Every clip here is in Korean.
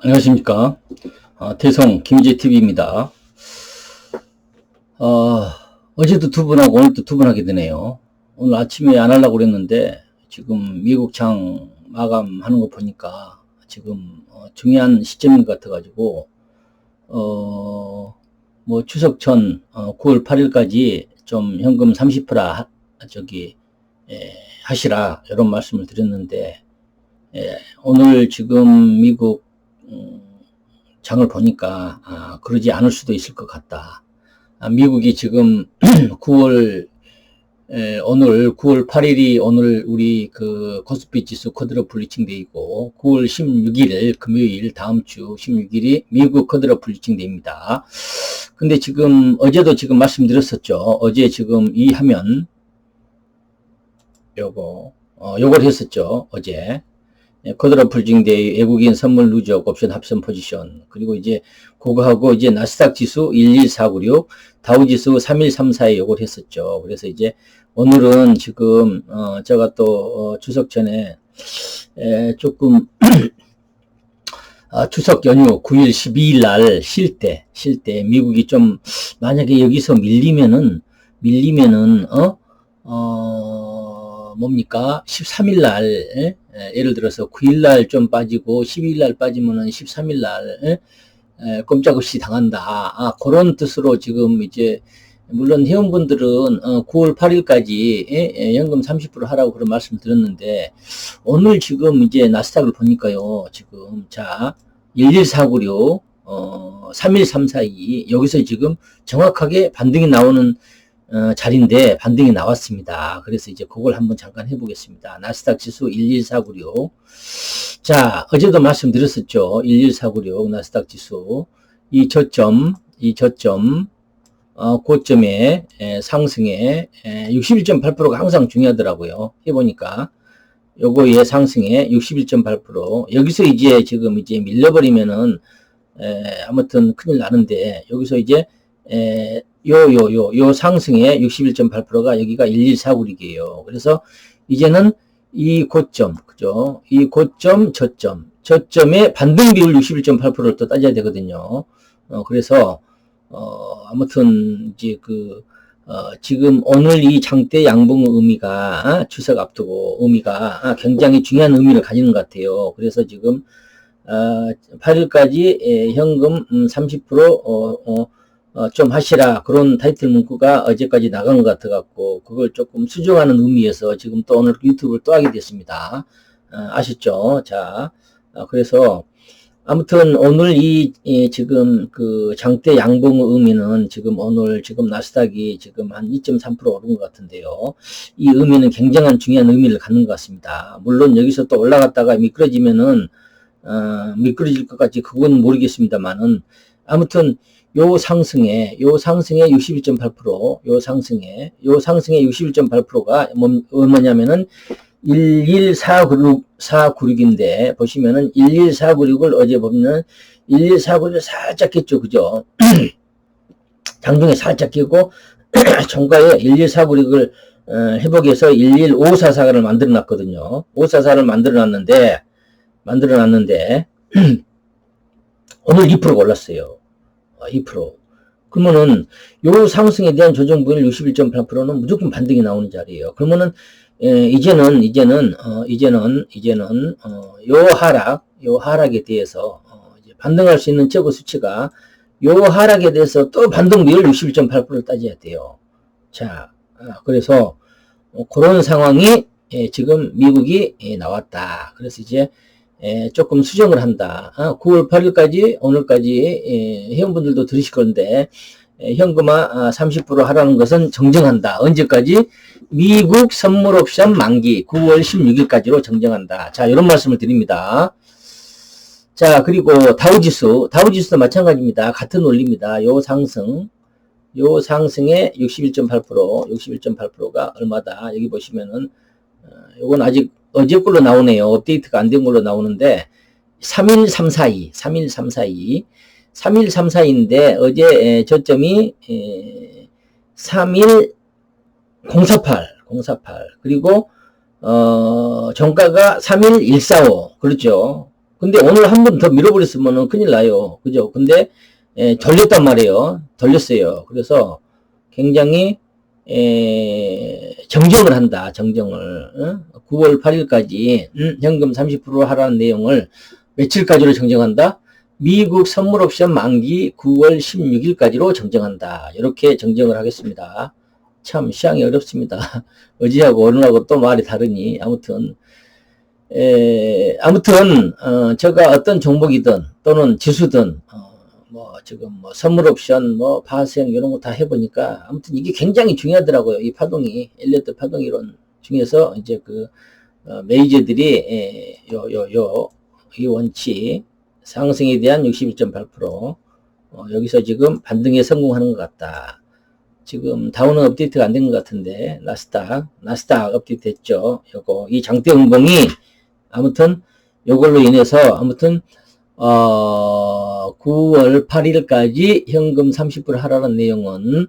안녕하십니까. 어, 대성 김재TV입니다. 어, 어제도 두 분하고 오늘도 두 분 하게 되네요. 오늘 아침에 안 하려고 그랬는데 지금 미국 장 마감하는 거 보니까 지금 어, 중요한 시점인 것 같아가지고 어, 뭐 추석 전 9월 어, 8일까지 좀 현금 30% 하, 저기 예, 하시라 이런 말씀을 드렸는데 예, 오늘 지금 미국 음, 장을 보니까 아, 그러지 않을 수도 있을 것 같다. 아, 미국이 지금 9월 에, 오늘 9월 8일이 오늘 우리 그 코스피 지수 코드로 블리칭 데이고 9월 16일 금요일 다음 주 16일이 미국 코드로 블리칭 데이입니다. 근데 지금 어제도 지금 말씀드렸었죠. 어제 지금 이 화면 요거 어, 요걸 했었죠. 어제 코드로 풀징데이, 외국인 선물 누적, 옵션 합선 포지션, 그리고 이제 그거하고 이제 나스닥 지수 11496, 다우 지수 3134에 요걸 했었죠. 그래서 이제 오늘은 지금 어 제가 또 어, 추석 전에 에 조금 아, 추석 연휴 9일 12일 날 쉴 때, 쉴 때 미국이 좀 만약에 여기서 밀리면은 밀리면은 어? 어 뭡니까? 13일 날 에? 예를 들어서 9일 날 좀 빠지고 12일 날 빠지면은 13일 날 에? 꼼짝없이 당한다. 아, 그런 뜻으로 지금 이제 물론 회원분들은 어, 9월 8일까지 에? 연금 30% 하라고 그런 말씀 드렸는데 오늘 지금 이제 나스닥을 보니까요. 지금 자 11496, 어, 31342 여기서 지금 정확하게 반등이 나오는 어, 자리인데 반등이 나왔습니다. 그래서 이제 그걸 한번 잠깐 해보겠습니다. 나스닥 지수 11496. 자, 어제도 말씀드렸었죠. 11496 나스닥 지수. 이 저점, 이 저점, 어, 고점에 에, 상승에 61.8%가 항상 중요하더라고요. 해보니까. 요거의 상승에 61.8% 여기서 이제 지금 이제 밀려버리면은 에, 아무튼 큰일 나는데 여기서 이제 에, 요, 요, 요, 요 상승의 61.8%가 여기가 1149이에요. 그래서 이제는 이 고점, 그죠? 이 고점, 저점, 저점의 반등 비율 61.8%를 또 따져야 되거든요. 어, 그래서, 어, 아무튼, 이제 그, 어, 지금 오늘 이 장대 양봉 의미가, 아, 추석 앞두고 의미가 아, 굉장히 중요한 의미를 가지는 것 같아요. 그래서 지금, 어, 8일까지 현금 30% 어, 어, 어, 좀 하시라 그런 타이틀 문구가 어제까지 나간 것 같아 갖고 그걸 조금 수정하는 의미에서 지금 또 오늘 유튜브를 또 하게 됐습니다. 어, 아셨죠? 자, 어, 그래서 아무튼 오늘 이, 이, 지금 그 장대 양봉 의미는 지금 오늘 지금 나스닥이 지금 한 2.3% 오른 것 같은데요. 이 의미는 굉장한 중요한 의미를 갖는 것 같습니다. 물론 여기서 또 올라갔다가 미끄러지면은 어, 미끄러질 것 같지 그건 모르겠습니다만은 아무튼 요 상승에 요 상승에 61.8%, 요 상승에 요 상승에 61.8%가 뭐, 뭐냐면은 11496 496인데 보시면은 11496을 어제 보면 11496을 살짝 깼죠. 그죠? 장중에 살짝 끼고 종가에 11496을 어, 회복해서 11544를 만들어 놨거든요. 544를 만들어 놨는데 만들어 놨는데 오늘 2% 올랐어요. 2%. 그러면은 요 상승에 대한 조정 부일 61.8%는 무조건 반등이 나오는 자리예요. 그러면은 예, 이제는 이제는 어, 이제는 이제는 어, 요 하락 요 하락에 대해서 어, 반등할 수 있는 최고 수치가 요 하락에 대해서 또 반등 비율 61.8%를 따져야 돼요. 자, 아, 그래서 어, 그런 상황이 예, 지금 미국이 예, 나왔다. 그래서 이제 에, 조금 수정을 한다. 아, 9월 8일까지 오늘까지 에, 회원분들도 들으실 건데 에, 현금화 30% 아, 하라는 것은 정정한다. 언제까지? 미국 선물 옵션 만기 9월 16일까지로 정정한다. 자, 이런 말씀을 드립니다. 자, 그리고 다우지수, 다우지수도 마찬가지입니다. 같은 원리입니다. 요 상승, 요 상승의 61.8%, 61.8%가 얼마다? 여기 보시면은, 어, 요건 아직 어제 걸로 나오네요. 업데이트가 안 된 걸로 나오는데 31342, 31342, 31342인데 어제 저점이 31048, 048 그리고 어 정가가 31145 그렇죠. 근데 오늘 한 번 더 밀어버렸으면 큰일 나요. 그죠? 근데 에, 돌렸단 말이에요. 돌렸어요. 그래서 굉장히 에, 정정을 한다. 정정을 어? 9월 8일까지 음, 현금 30% 하라는 내용을 며칠까지로 정정한다. 미국 선물 옵션 만기 9월 16일까지로 정정한다. 이렇게 정정을 하겠습니다. 참 시향이 어렵습니다. 어제하고 오늘하고 또 말이 다르니 아무튼 에, 아무튼 어, 제가 어떤 종목이든 또는 지수든 어, 뭐 지금 뭐 선물 옵션 뭐 파생 이런 거 다 해보니까 아무튼 이게 굉장히 중요하더라고요. 이 파동이 엘리어트 파동 이론 중에서 이제 그 어, 메이저들이 요 요 요 이 원칙 상승에 대한 61.8% 어, 여기서 지금 반등에 성공하는 것 같다. 지금 다운은 업데이트가 안 된 것 같은데 나스닥 나스닥 업데이트 됐죠. 요거 이 장대 운봉이 아무튼 요걸로 인해서 아무튼 어 9월 8일까지 현금 30% 하라는 내용은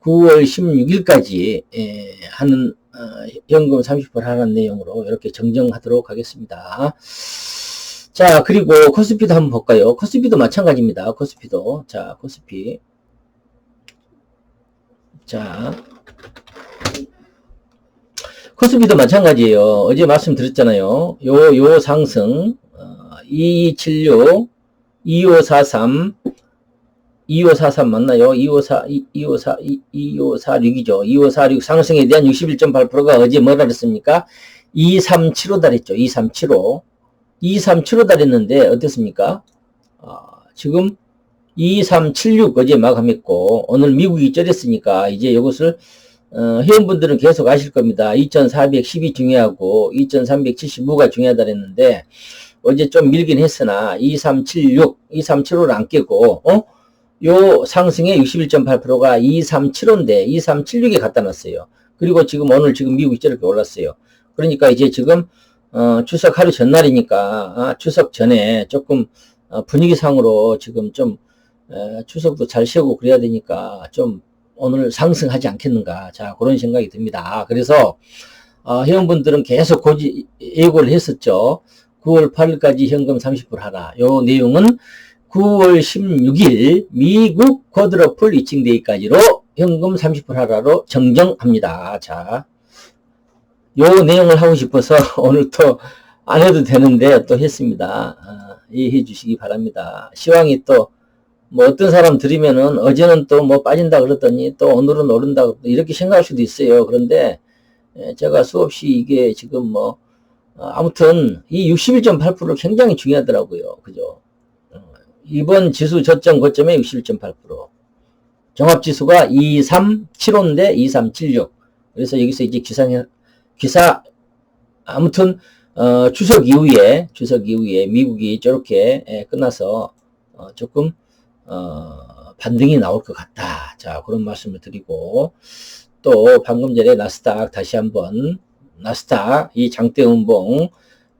9월 16일까지 예, 하는 어, 현금 30% 하라는 내용으로 이렇게 정정하도록 하겠습니다. 자 그리고 코스피도 한번 볼까요? 코스피도 마찬가지입니다. 코스피도 자 코스피 자 코스피도 마찬가지예요. 어제 말씀드렸잖아요. 요, 요 상승, 어, 2276, 2543, 2543 맞나요? 2544, 2544, 2546이죠. 2546 상승에 대한 61.8%가 어제 뭐라 그랬습니까? 2375 달했죠. 2375. 2375 달했는데 어떻습니까? 어, 지금 2376 어제 마감했고 오늘 미국이 쩔었으니까 이제 이것을 어, 회원분들은 계속 아실 겁니다. 2410이 중요하고 2375가 중요하다 그랬는데 어제 좀 밀긴 했으나 2376, 2375를 안 깨고 어? 요 상승의 61.8%가 2375인데 2376에 갖다 놨어요. 그리고 지금 오늘 지금 미국이 저렇게 올랐어요. 그러니까 이제 지금 어, 추석 하루 전날이니까 아, 추석 전에 조금 어, 분위기상으로 지금 좀 에, 추석도 잘 쉬고 그래야 되니까 좀 오늘 상승하지 않겠는가. 자, 그런 생각이 듭니다. 그래서, 어, 회원분들은 계속 고지, 예고를 했었죠. 9월 8일까지 현금 30불 하라. 요 내용은 9월 16일 미국 쿼드러플 이칭 데이까지로 현금 30불 하라로 정정합니다. 자, 요 내용을 하고 싶어서 오늘 또 안 해도 되는데 또 했습니다. 아, 이해해 주시기 바랍니다. 시황이 또 뭐 어떤 사람 들으면은 어제는 또 뭐 빠진다 그랬더니 또 오늘은 오른다 이렇게 생각할 수도 있어요. 그런데 예, 제가 수없이 이게 지금 뭐 어, 아무튼 이 61.8% 굉장히 중요하더라고요. 그죠? 어, 이번 지수 저점 고점에 61.8% 종합지수가 2375인데 2376 그래서 여기서 이제 기사 기사 아무튼 어, 추석 이후에 추석 이후에 미국이 저렇게 예, 끝나서 어, 조금 어, 반등이 나올 것 같다. 자, 그런 말씀을 드리고, 또 방금 전에 나스닥 다시 한번, 나스닥 이 장대 운봉,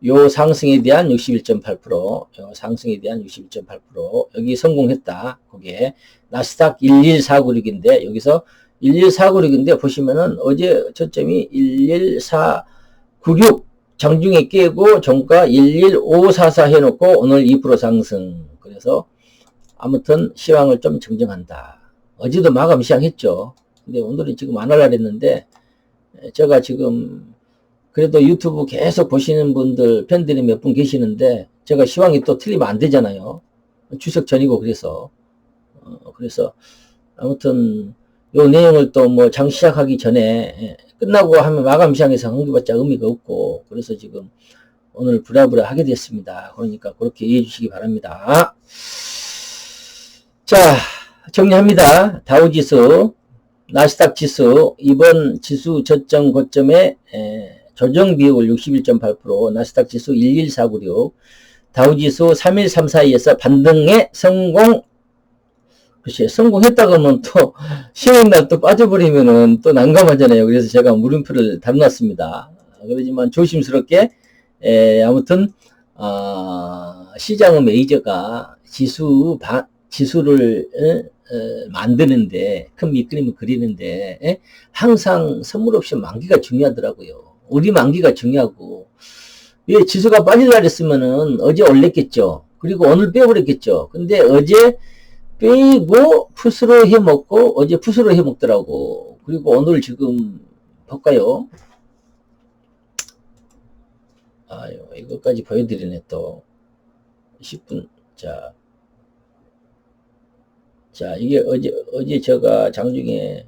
요 상승에 대한 61.8%, 요 상승에 대한 61.8%, 여기 성공했다. 그게 나스닥 11496인데, 여기서 11496인데 보시면은 어제 저점이 11496 장중에 깨고 종가 11544 해놓고 오늘 2% 상승. 그래서 아무튼 시황을 좀 정정한다. 어제도 마감 시향했죠. 근데 오늘은 지금 안 하려 했는데 제가 지금 그래도 유튜브 계속 보시는 분들 팬들이 몇 분 계시는데 제가 시황이 또 틀리면 안 되잖아요. 추석 전이고 그래서 어, 그래서 아무튼 요 내용을 또 뭐 장 시작하기 전에 끝나고 하면 마감 시장에서 흥겨봤자 의미가 없고 그래서 지금 오늘 부랴부랴 하게 됐습니다. 그러니까 그렇게 이해해 주시기 바랍니다. 자, 정리합니다. 다우지수, 나스닥 지수, 이번 지수 저점 고점에 조정 비율 61.8%, 나스닥 지수 11496, 다우지수 3134에서 반등에 성공, 글쎄, 성공했다고 하면 또, 시행날 또 빠져버리면은 또 난감하잖아요. 그래서 제가 물음표를 담놨습니다. 그러지만 조심스럽게, 에, 아무튼, 아, 시장의 메이저가 지수 반, 지수를 어, 어, 만드는데 큰 밑그림을 그리는데 에? 항상 선물 옵션 만기가 중요하더라고요. 우리 만기가 중요하고 왜 지수가 빠질라 그랬으면은 어제 올렸겠죠. 그리고 오늘 빼버렸겠죠. 근데 어제 빼고 푸스로 해먹고 어제 푸스로 해먹더라고. 그리고 오늘 지금 볼까요? 아유, 이것까지 보여드리네, 또. 10분. 자. 자, 이게 어제, 어제 제가 장중에,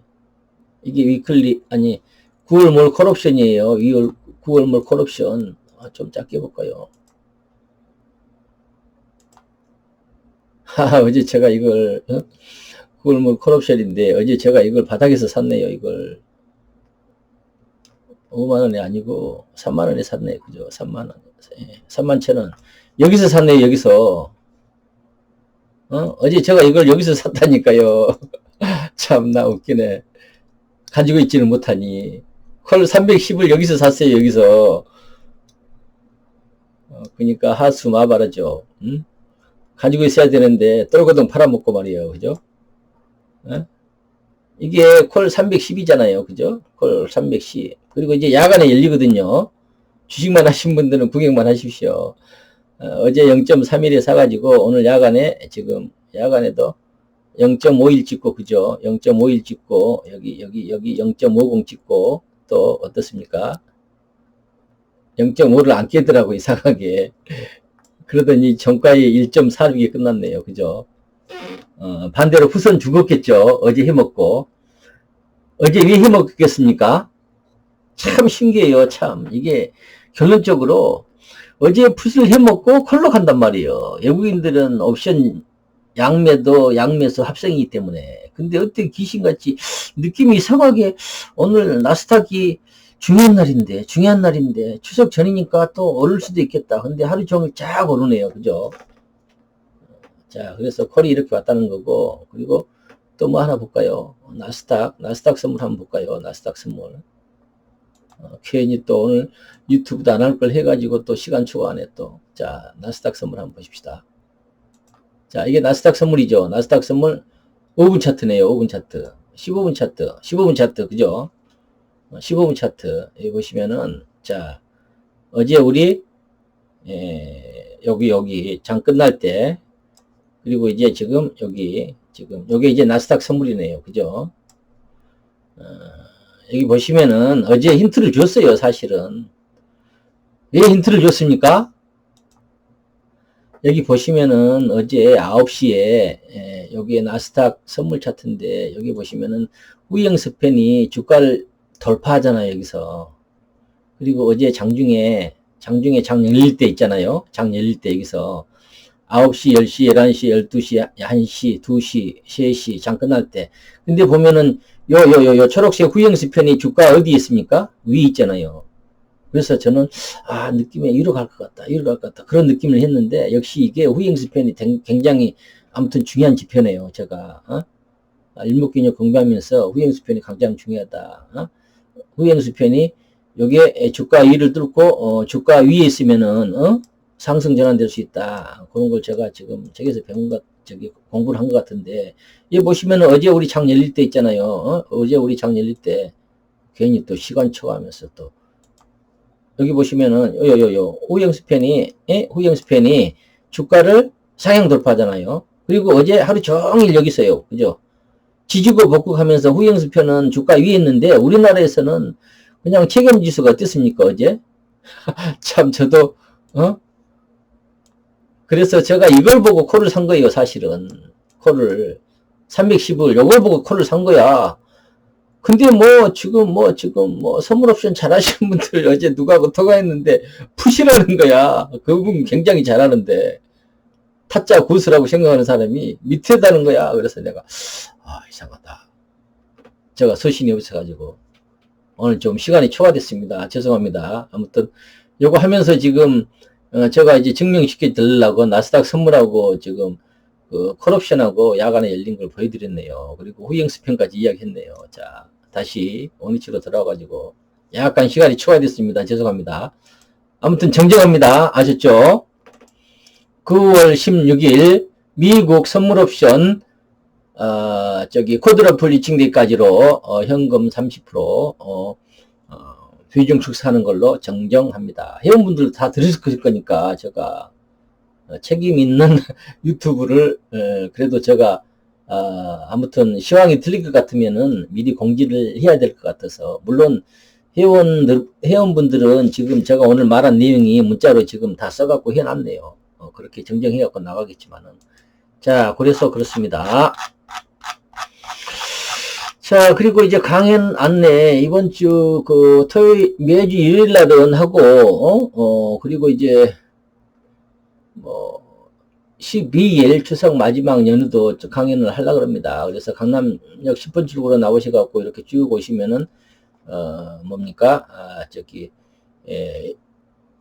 이게 위클리, 아니, 9월몰 콜옵션이에요. 2월, 9월몰 콜옵션. 아, 좀 작게 볼까요? 하, 어제 제가 이걸, 어? 9월몰 콜옵션인데, 어제 제가 이걸 바닥에서 샀네요, 이걸. 5만원이 아니고 3만원에 샀네. 그죠? 3만원. 3만 천원. 여기서 샀네, 여기서. 어? 어제 제가 이걸 여기서 샀다니까요. 참나 웃기네. 가지고 있지는 못하니. 콜 310을 여기서 샀어요, 여기서. 어, 그니까 하수 마바라죠. 응? 가지고 있어야 되는데, 똘거동 팔아먹고 말이에요. 그죠? 어? 이게 콜 310이잖아요. 그죠? 콜 310. 그리고 이제 야간에 열리거든요. 주식만 하신 분들은 구경만 하십시오. 어, 제 0.31에 사가지고 오늘 야간에 지금 야간에도 0.51 찍고 그죠? 0.51 찍고 여기 여기 여기 0.50 찍고 또 어떻습니까? 0.5를 안 깨더라고 이상하게 그러더니 정가에 1.46이 끝났네요. 그죠? 어, 반대로 후선 죽었겠죠. 어제 해먹고 어제 왜 해먹겠습니까? 참 신기해요, 참. 이게 결론적으로 어제 풋을 해먹고 컬러 간단 말이에요. 외국인들은 옵션 양매도 양매수 합성이기 때문에. 근데 어떻게 귀신같이 느낌이 이상하게 오늘 나스닥이 중요한 날인데, 중요한 날인데, 추석 전이니까 또 오를 수도 있겠다. 근데 하루 종일 쫙 오르네요. 그죠? 자, 그래서 콜이 이렇게 왔다는 거고, 그리고 또 뭐 하나 볼까요? 나스닥, 나스닥 선물 한번 볼까요? 나스닥 선물. 어, 괜히 또 오늘 유튜브도 안 할 걸 해가지고 또 시간 초과하네 또. 자, 나스닥 선물 한번 보십시다. 자, 이게 나스닥 선물이죠. 나스닥 선물 5분 차트네요. 5분 차트. 15분 차트. 15분 차트. 그죠? 15분 어, 차트. 여기 보시면은, 자, 어제 우리, 예, 여기, 여기, 장 끝날 때, 그리고 이제 지금 여기, 지금, 여기 이제 나스닥 선물이네요. 그죠? 어, 여기 보시면은 어제 힌트를 줬어요, 사실은. 왜 힌트를 줬습니까? 여기 보시면은 어제 9시에 예, 여기에 나스닥 선물 차트인데 여기 보시면은 후영 스팬이 주가를 돌파하잖아요, 여기서. 그리고 어제 장중에 장중에 장 열릴 때 있잖아요. 장 열릴 때 여기서 9시, 10시, 11시, 12시, 1시, 2시, 3시 장 끝날 때. 근데 보면은 요, 요, 요, 요 초록색 후영수 편이 주가 어디 있습니까? 위 있잖아요. 그래서 저는, 아, 느낌에 위로 갈 것 같다, 위로 갈 것 같다. 그런 느낌을 했는데, 역시 이게 후영수 편이 굉장히 아무튼 중요한 지표네요, 제가. 어? 아, 일목균형 공부하면서 후영수 편이 가장 중요하다. 어? 후영수 편이 요게 주가 위를 뚫고, 어, 주가 위에 있으면은, 어? 상승 전환될 수 있다. 그런 걸 제가 지금 책에서 배운 것, 저기 공부를 한 것 같은데, 여기 보시면 어제 우리 장 열릴 때 있잖아요. 어? 제 우리 장 열릴 때 괜히 또 시간 초과하면서 또 여기 보시면은 요요요 후영스팬이 예? 후영스팬이 주가를 상향 돌파하잖아요. 그리고 어제 하루 종일 여기 있어요. 그죠? 지지고 복구하면서 후영스편은 주가 위에 있는데 우리나라에서는 그냥 책임지수가 어땠습니까 어제? 참 저도 어? 그래서 제가 이걸 보고 콜을 산 거예요 사실은 콜을 310을 요걸 보고 콜을 산 거야. 근데 뭐 지금 뭐 지금 뭐 선물 옵션 잘하시는 분들 어제 누가 통화했는데 푸시라는 거야. 그분 굉장히 잘하는데 타짜 구스라고 생각하는 사람이 밑에다는 거야. 그래서 내가 아 이상하다. 제가 소신이 없어가지고 오늘 좀 시간이 초과됐습니다. 죄송합니다. 아무튼 요거 하면서 지금 어 제가 이제 증명시켜 드리려고 나스닥 선물하고 지금 그 콜옵션하고 야간에 열린 걸 보여드렸네요. 그리고 후행 스편까지 이야기했네요. 자, 다시 원위치로 들어가가지고 약간 시간이 초과됐습니다. 죄송합니다. 아무튼 정정합니다. 아셨죠? 9월 16일 미국 선물 옵션 어, 저기 코드러플 리칭데이까지로 어, 현금 30% 어, 어, 비중 축 사는 걸로 정정합니다. 회원분들 다 들으실 거니까 제가 어, 책임 있는 유튜브를 어, 그래도 제가 아, 아무튼 시황이 틀릴 것 같으면은 미리 공지를 해야 될 것 같아서 물론 회원들 회원분들은 지금 제가 오늘 말한 내용이 문자로 지금 다 써갖고 해놨네요. 어, 그렇게 정정해갖고 나가겠지만은 자 그래서 그렇습니다. 자, 그리고 이제 강연 안내, 이번 주, 그, 토요일, 매주 일요일 날은 하고, 어, 어, 그리고 이제, 뭐, 12일 추석 마지막 연휴도 저 강연을 하려고 합니다. 그래서 강남역 10번 출구로 나오셔갖고 이렇게 쭉 오시면은, 어, 뭡니까? 아, 저기, 에,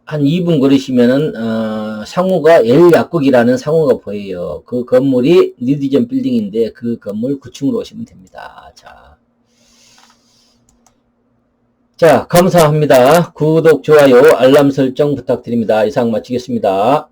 한 2분 걸으시면은, 어, 상호가 L 약국이라는 상호가 보여요. 그 건물이 리디전 빌딩인데 그 건물 9층으로 오시면 됩니다. 자. 자, 감사합니다. 구독, 좋아요, 알람 설정 부탁드립니다. 이상 마치겠습니다.